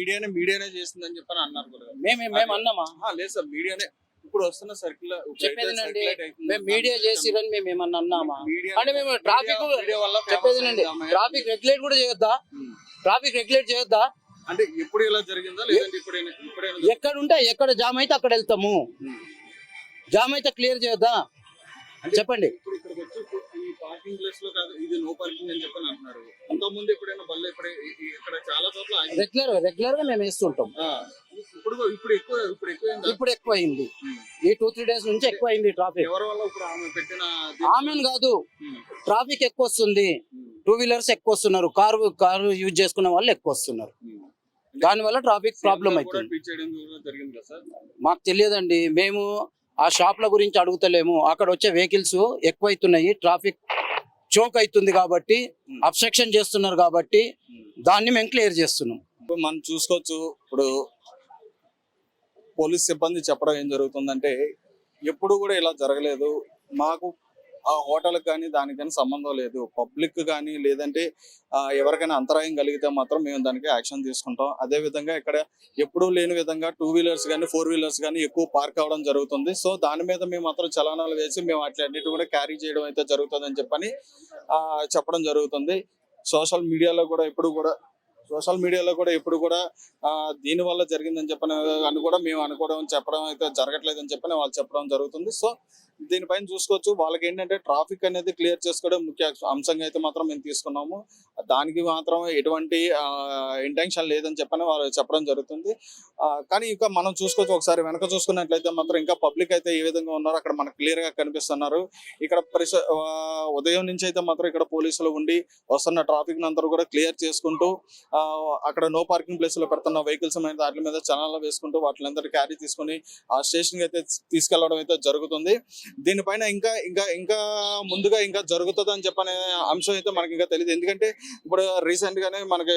మీడియానే మీడియానే చేసిందని చెప్పని అన్నారు కూడా. మేము మేము అన్నామా? లేదు సార్ మీడియానే. ఇప్పుడు వస్తున్న సర్కిల్ చెప్పేదేనండి మేము మీడియా చేసిరని మేము ఏమన్నా అన్నామా? అంటే మేము ట్రాఫిక్ చెప్పేదేనండి. ట్రాఫిక్ రెగ్యులేట్ కూడా చేయొద్దా. Traffic regulate చేయొద్దా? అంటే ఇప్పుడు ఇలా జరిగిందా లేదంటే ఎక్కడ ఉంటే ఎక్కడ జామ్ అయితే అక్కడ వెళ్తాము. జామ్ అయితే క్లియర్ చేయొద్దా? చెప్పండి. పార్కింగ్ ప్లేస్లో కాదు ఇది నో పార్కింగ్ అని చెప్పని అంటున్నారు ముందు ఎప్పుడైనా ఇక్కడ చాలా చోట్ల. రెగ్యులర్ రెగ్యులర్గా మేము వేస్తుంటాం ఇప్పుడు ఇప్పుడు ఎక్కువ ఇప్పుడు ఎక్కువ? ఇప్పుడు ఎక్కువ అయింది ఉమ్. ఈ టూ త్రీ డేస్ నుంచి ఎక్కువ అయింది ట్రాఫిక్ ఎవరి వల్ల ఇప్పుడు ఆమె పెట్టిన ఆమెన్ కాదు. ట్రాఫిక్ ఎక్కువ వస్తుంది. టూ వీలర్స్ ఎక్కువ వస్తున్నారు కారు కారు యూజ్ చేసుకునే వాళ్ళు ఎక్కువ వస్తున్నారు ఉమ్. దాని వల్ల ట్రాఫిక్ ప్రాబ్లం అవుతుంది సార్ మాకు తెలియదండి మేము ఆ షాప్ల గురించి అడుగుతలేము. అక్కడ వచ్చే వెహికల్స్ ఎక్కువ అవుతున్నాయి ట్రాఫిక్ చోక్ అవుతుంది కాబట్టి అబ్స్ట్రక్షన్ చేస్తున్నారు కాబట్టి దాన్ని మేము క్లియర్ చేస్తున్నాం. ఇప్పుడు మనం చూసుకోవచ్చు. ఇప్పుడు పోలీస్ సిబ్బంది చెప్పడం ఏం జరుగుతుందంటే ఎప్పుడు కూడా ఇలా జరగలేదు. మాకు ఆ హోటల్కి కానీ దానికి కానీ సంబంధం లేదు. పబ్లిక్ కానీ లేదంటే ఎవరికైనా అంతరాయం కలిగితే మాత్రం మేము దానికి యాక్షన్ తీసుకుంటాం. అదే విధంగా ఇక్కడ ఎప్పుడూ లేని విధంగా టూ వీలర్స్ కానీ ఫోర్ వీలర్స్ కానీ ఎక్కువ పార్క్ అవడం జరుగుతుంది. సో దాని మీద మేము మాత్రం చలనాలు వేసి మేము అట్లన్నిటి కూడా క్యారీ చేయడం అయితే జరుగుతుందని చెప్పని ఆ, చెప్పడం జరుగుతుంది. సోషల్ మీడియాలో కూడా ఎప్పుడు కూడా సోషల్ మీడియాలో కూడా ఎప్పుడు కూడా దీని వల్ల జరిగిందని చెప్పని అని కూడా మేము అనుకోవడం చెప్పడం అయితే జరగట్లేదని చెప్పని వాళ్ళు చెప్పడం జరుగుతుంది. సో దీనిపైన చూసుకోవచ్చు. వాళ్ళకి ఏంటంటే ట్రాఫిక్ అనేది క్లియర్ చేసుకోవడం ముఖ్య అంశంగా అయితే మాత్రం మేము తీసుకున్నాము. దానికి మాత్రం ఎటువంటి ఇంటెన్షన్ లేదని చెప్పని వాళ్ళు చెప్పడం జరుగుతుంది. కానీ ఇంకా మనం చూసుకోవచ్చు. ఒకసారి వెనక చూసుకున్నట్లయితే మాత్రం ఇంకా పబ్లిక్ అయితే ఏ విధంగా ఉన్నారో అక్కడ మనకు క్లియర్గా కనిపిస్తున్నారు. ఇక్కడ పరిస ఆ, ఉదయం నుంచి అయితే మాత్రం ఇక్కడ పోలీసులు ఉండి వస్తున్న ట్రాఫిక్ అంతా కూడా క్లియర్ చేసుకుంటూ ఆ, అక్కడ నో పార్కింగ్ ప్లేస్లో పెడుతున్న వెహికల్స్ మీద వాటి మీద చలానాలు వేసుకుంటూ వాటిని అందరూ క్యారీ తీసుకుని ఆ స్టేషన్ అయితే తీసుకెళ్ళడం అయితే జరుగుతుంది. దీనిపైన ఇంకా ఇంకా ఇంకా ముందుగా ఇంకా జరుగుతుంది అని చెప్పనే అంశం అయితే మనకి ఇంకా తెలియదు ఎందుకంటే ఇప్పుడు రీసెంట్ గానే మనకి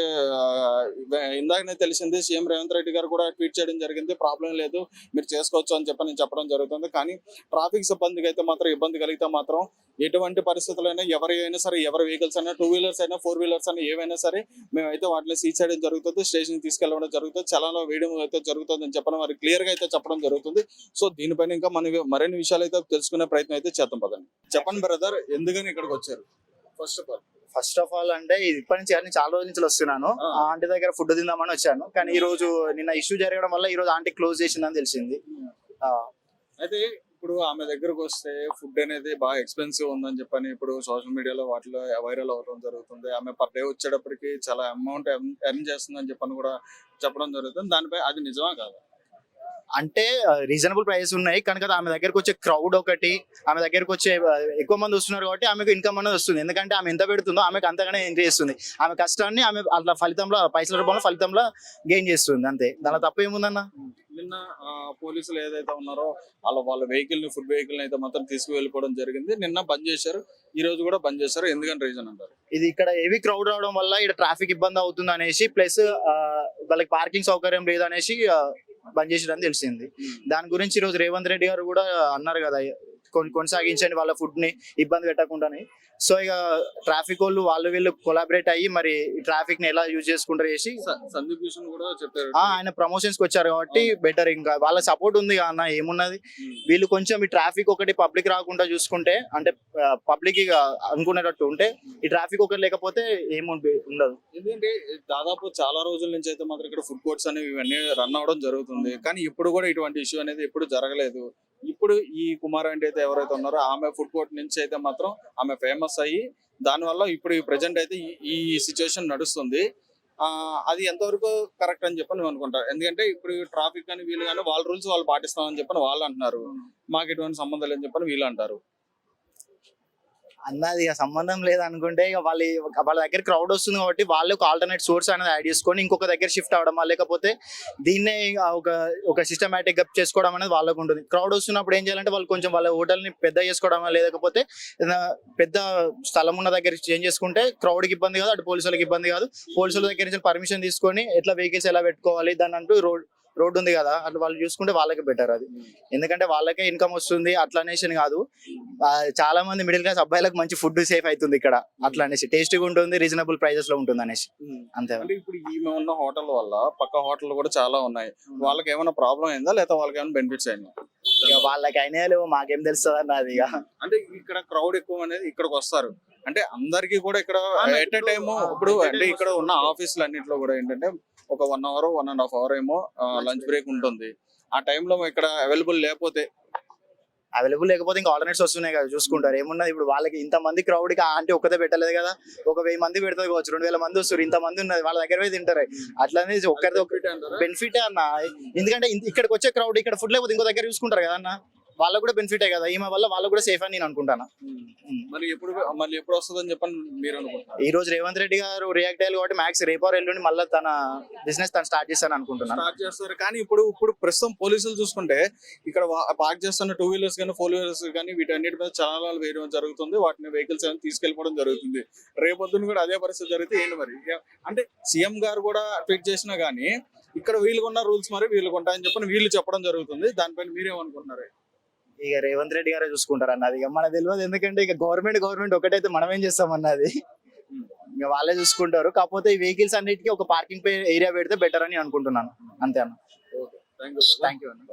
ఇందాకనే తెలిసింది సీఎం రేవంత్ రెడ్డి గారు కూడా ట్వీట్ చేయడం జరిగింది. ప్రాబ్లం లేదు మీరు చేసుకోవచ్చు అని చెప్పని చెప్పడం జరుగుతుంది. కానీ ట్రాఫిక్ సిబ్బందికి అయితే మాత్రం ఇబ్బంది కలిగితే మాత్రం ఎటువంటి పరిస్థితులైనా ఎవరి అయినా సరే ఎవరి వెహికల్స్ అయినా టూ వీలర్స్ అయినా ఫోర్ వీలర్స్ అయినా ఏవైనా సరే మేమైతే వాటిని సీజ్ చేయడం జరుగుతుంది. స్టేషన్ తీసుకెళ్ళడం జరుగుతుంది. చలంలో వేయడం అయితే జరుగుతుంది అని చెప్పడం వారు క్లియర్గా అయితే చెప్పడం జరుగుతుంది. సో దీనిపైన ఇంకా మనకి మరిన్ని విషయాలు అయితే తెలుసుకునే ప్రయత్నం అయితే చేద్దాం పదండి. చెప్పండి బ్రదర్ ఎందుకని ఇక్కడికి వచ్చారు? First of all first of all అంటే ఇప్పటి నుంచి నేను చాలా రోజుల నుంచి వస్తున్నాను. ఆ. ఆంటీ దగ్గర ఫుడ్ తిందామని వచ్చాను. కానీ ఈ రోజు నిన్న ఇష్యూ జరగడం వల్ల ఈ రోజు ఆంటీ క్లోజ్ చేసిందని తెలిసింది. ఆ, అయితే ఇప్పుడు ఆమె దగ్గరకు వస్తే ఫుడ్ అనేది బాగా ఎక్స్పెన్సివ్ ఉందని చెప్పని ఇప్పుడు సోషల్ మీడియాలో వాటిలో వైరల్ అవడం జరుగుతుంది. ఆమె పర్ డే వచ్చేటప్పటికి చాలా అమౌంట్ ఎర్న్ చేస్తుందని చెప్పని కూడా చెప్పడం జరుగుతుంది. దానిపై అది నిజమా కాదా? అంటే రీజనబుల్ ప్రైస్ ఉన్నాయి. కనుక ఆమె దగ్గరకు వచ్చే క్రౌడ్ ఒకటి ఆమె దగ్గరకు వచ్చే ఎక్కువ మంది వస్తున్నారు కాబట్టి ఆమెకు ఇన్కమ్ అనేది వస్తుంది. ఎందుకంటే ఆమె ఎంత పెడుతుందో ఆమెకు అంతగానే ఎంట్రీ చేస్తుంది. ఆమె కష్టాన్ని ఆమె అట్లా ఫలితంలో పైసల రూపంలో ఫలితంలో గెయిన్ చేస్తుంది. అంతే. దానిలో తప్పు ఏముందన్న? నిన్న పోలీసులు ఏదైతే ఉన్నారో వాళ్ళ వాళ్ళ వెహికల్ని ఫుడ్ వెహికల్ అయితే మాత్రం తీసుకువెళ్ళిపోవడం జరిగింది. నిన్న బంద్ చేశారు. ఈ రోజు కూడా బంద్ చేశారు. ఎందుకంటే రీజన్ అంటారు? ఇది ఇక్కడ హెవీ క్రౌడ్ రావడం వల్ల ఇక్కడ ట్రాఫిక్ ఇబ్బంది అవుతుంది అనేసి ప్లస్ వాళ్ళకి పార్కింగ్ సౌకర్యం లేదు అనేసి ఆ, బంద్ చేసిరని తెలిసింది దాని గురించి ఈ రోజు రేవంత్ రెడ్డి గారు కూడా అన్నారు కదా కొనసాగించండి వాళ్ళ ఫుడ్ని ఇబ్బంది పెట్టకుండాని. సో ఇక ట్రాఫిక్ వాళ్ళు వాళ్ళు వీళ్ళు కొలాబరేట్ అయ్యి మరి ట్రాఫిక్ని ఎలా యూజ్ చేసుకుంటారు చేసి సందీప్ కూడా చెప్పారు. ఆ, ఆయన ప్రమోషన్స్కి వచ్చారు కాబట్టి బెటర్ ఇంకా. వాళ్ళ సపోర్ట్ ఉంది అన్న ఏమున్నది. వీళ్ళు కొంచెం ఈ ట్రాఫిక్ ఒకటి పబ్లిక్ రాకుండా చూసుకుంటే అంటే పబ్లిక్ ఇక అనుకునేటట్టు ఉంటే ఈ ట్రాఫిక్ ఒకటి లేకపోతే ఏముంది ఉండదు. ఎందుకంటే దాదాపు చాలా రోజుల నుంచి అయితే మాత్రం ఇక్కడ ఫుడ్ కోర్ట్స్ అనేవి ఇవన్నీ రన్ అవడం జరుగుతుంది. కానీ ఇప్పుడు కూడా ఇటువంటి ఇష్యూ అనేది ఎప్పుడు జరగలేదు. ఇప్పుడు ఈ కుమార్ అంటే అయితే ఎవరైతే ఉన్నారో ఆమె ఫుడ్ కోర్ట్ నుంచి అయితే మాత్రం ఆమె ఫేమస్ అయ్యి దానివల్ల ఇప్పుడు ఈ ప్రజెంట్ అయితే ఈ- సిచ్యువేషన్ నడుస్తుంది. ఆ, అది ఎంతవరకు కరెక్ట్ అని చెప్పని నేను అనుకుంటా ఎందుకంటే ఇప్పుడు ట్రాఫిక్ కానీ వీళ్ళు కానీ వాళ్ళ రూల్స్ వాళ్ళు పాటిస్తామని చెప్పని వాళ్ళు అంటున్నారు. మాకు ఎటువంటి సంబంధం లేదని చెప్పని వీళ్ళు అంటారు. అన్నది ఇక సంబంధం లేదు అనుకుంటే ఇక వాళ్ళ వాళ్ళ దగ్గర క్రౌడ్ వస్తుంది కాబట్టి వాళ్ళు ఒక ఆల్టర్నేట్ సోర్స్ అనేది యాడ్ చేసుకొని ఇంకొక దగ్గర షిఫ్ట్ అవడమా లేకపోతే దీన్నే ఇక ఒక ఒక సిస్టమేటిక్గా చేసుకోవడం అనేది వాళ్ళకు ఉంటుంది. క్రౌడ్ వస్తున్నప్పుడు ఏం చేయాలంటే వాళ్ళు కొంచెం వాళ్ళ హోటల్ని పెద్ద చేసుకోవడమా లేకపోతే పెద్ద స్థలం ఉన్న దగ్గర చేంజ్ చేసుకుంటే క్రౌడ్కి ఇబ్బంది కాదు అటు పోలీసులకు ఇబ్బంది కాదు. పోలీసుల దగ్గర నుంచి పర్మిషన్ తీసుకొని ఎట్లా వెహికల్స్ ఎలా పెట్టుకోవాలి దాని అంటూ రోడ్ రోడ్డు ఉంది కదా అట్లా వాళ్ళు చూసుకుంటే వాళ్ళకి బెటర్ అది. ఎందుకంటే వాళ్ళకే ఇన్కమ్ వస్తుంది అట్లా అనేసి అని కాదు. చాలా మంది మిడిల్ క్లాస్ అబ్బాయిలకు మంచి ఫుడ్ సేఫ్ అవుతుంది ఇక్కడ అట్లా అనేసి. టేస్టీగా ఉంటుంది రీజనబుల్ ప్రైజెస్లో ఉంటుంది అనేసి. అంతే. అంటే ఇప్పుడు ఈమె ఉన్న హోటల్ వల్ల పక్క హోటల్ కూడా చాలా ఉన్నాయి. వాళ్ళకి ఏమైనా ప్రాబ్లం అయిందా లేదా వాళ్ళకి ఏమైనా బెనిఫిట్స్ అయినా ఇక వాళ్ళకి అయినా లేవు మాకేం తెలుస్తుంది అన్న అది ఇక. అంటే ఇక్కడ క్రౌడ్ ఎక్కువ అనేది ఇక్కడికి వస్తారు. అంటే అందరికి కూడా ఇక్కడ ఎట్ ఎ టైమ్ ఆ, ఇప్పుడు అంటే ఇక్కడ ఉన్న. ఆఫీసులు అన్నింటిలో కూడా ఏంటంటే ఒక one hour one and half hour ఏమో లంచ్ బ్రేక్ ఉంటుంది. ఆ టైంలో ఇక్కడ అవైలబుల్ లేకపోతే? అవైలబుల్ లేకపోతే ఇంకా ఆల్టర్నేట్స్ వస్తున్నాయి కదా చూసుకుంటారు. ఏమున్నది ఇప్పుడు వాళ్ళకి ఇంత మంది క్రౌడ్కి ఆంటీ ఒక్కతే పెట్టలేదు కదా ఒక వెయ్యి మంది పెడతారు కావచ్చు రెండు వేల మంది వస్తారు ఇంత మంది ఉన్నది వాళ్ళ దగ్గర పోయి తింటారు. అట్లానే ఒక్కరిది ఒక బెనిఫిట్ అన్న. ఎందుకంటే ఇక్కడికి వచ్చే క్రౌడ్ ఇక్కడ ఫుడ్ లేకపోతే ఇంకో దగ్గర చూసుకుంటారు కదా అన్న. వాళ్ళకు కూడా బెనిఫిటే కదా. ఈమె వల్ల వాళ్ళకు కూడా సేఫ్ అని నేను అనుకుంటాను. మరి ఎప్పుడు మళ్ళీ ఎప్పుడు వస్తుందని చెప్పని మీరు అనుకుంటున్నారు? ఈ రోజు రేవంత్ రెడ్డి గారు రియాక్ట్ అయ్యారు కాబట్టి మ్యాక్స్ రేపు ఆర్ ఎల్లుండి మళ్ళీ తన బిజినెస్ తను స్టార్ట్ చేస్తాను అనుకుంటున్నాను. స్టార్ట్ చేస్తారు. కానీ ఇప్పుడు ఇప్పుడు ప్రస్తుతం పోలీసులు చూసుకుంటే ఇక్కడ పార్క్ చేస్తున్న టూ వీలర్స్ కానీ ఫోర్ వీలర్స్ కానీ వీటన్నిటి మీద చలనాలు వేయడం జరుగుతుంది. వాటిని వెహికల్స్ ఏమైనా తీసుకెళ్ళిపోవడం జరుగుతుంది. రేపొద్దున కూడా అదే పరిస్థితి జరిగితే ఏంటి మరి? అంటే సీఎం గారు కూడా ట్వీట్ చేసినా కానీ ఇక్కడ వీళ్ళకున్న రూల్స్ మరి వీళ్ళకు ఉంటాయని చెప్పని వీళ్ళు చెప్పడం జరుగుతుంది. దానిపైన మీరేమనుకుంటున్నారు? ఇక రేవంత్ రెడ్డి గారే చూసుకుంటారు అన్నది ఇక మనకు తెలియదు ఎందుకంటే ఇక గవర్నమెంట్ గవర్నమెంట్ ఒకటైతే మనం ఏం చేస్తాం అన్నది ఇక వాళ్ళే చూసుకుంటారు. కాకపోతే ఈ వెహికల్స్ అన్నిటికీ ఒక పార్కింగ్ పై ఏరియా పెడితే బెటర్ అని అనుకుంటున్నాను. అంతే అన్న. థ్యాంక్ యూ థ్యాంక్ యూ అన్న.